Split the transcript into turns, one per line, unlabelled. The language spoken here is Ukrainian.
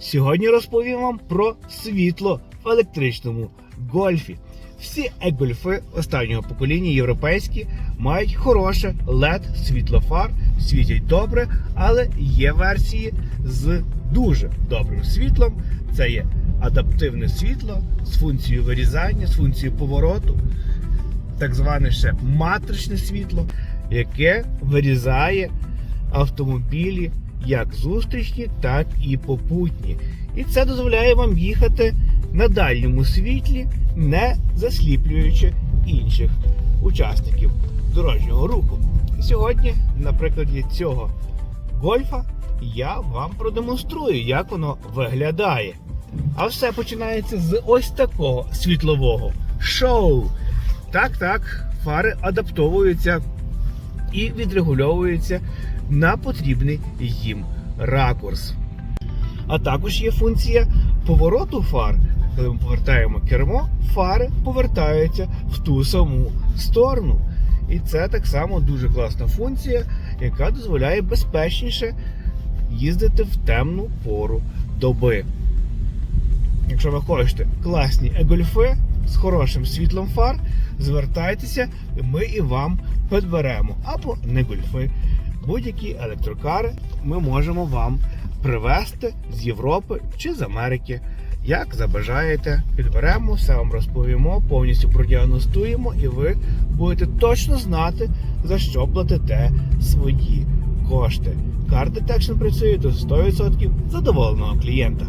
Сьогодні розповім вам про світло в електричному гольфі. Всі е-гольфи останнього покоління європейські мають хороше LED світлофар, світять добре, але є версії з дуже добрим світлом. Це є адаптивне світло з функцією вирізання, з функцією повороту, так зване ще матричне світло, яке вирізає автомобілі як зустрічні, так і попутні. І це дозволяє вам їхати на дальньому світлі, не засліплюючи інших учасників дорожнього руху. Сьогодні, на прикладі цього гольфа, я вам продемонструю, як воно виглядає. А все починається з ось такого світлового шоу. Так, так, фари адаптовуються і відрегульовуються на потрібний їм ракурс. А також є функція повороту фар. Коли ми повертаємо кермо, фари повертаються в ту саму сторону. І це так само дуже класна функція, яка дозволяє безпечніше їздити в темну пору доби. Якщо ви хочете класні егольфи з хорошим світлом фар, звертайтеся, ми і вам підберемо. Або не гольфи. Будь-які електрокари ми можемо вам привезти з Європи чи з Америки. Як забажаєте, підберемо, все вам розповімо, повністю продіагностуємо, і ви будете точно знати, за що платите свої кошти. Card Detection працює до 100% задоволеного клієнта.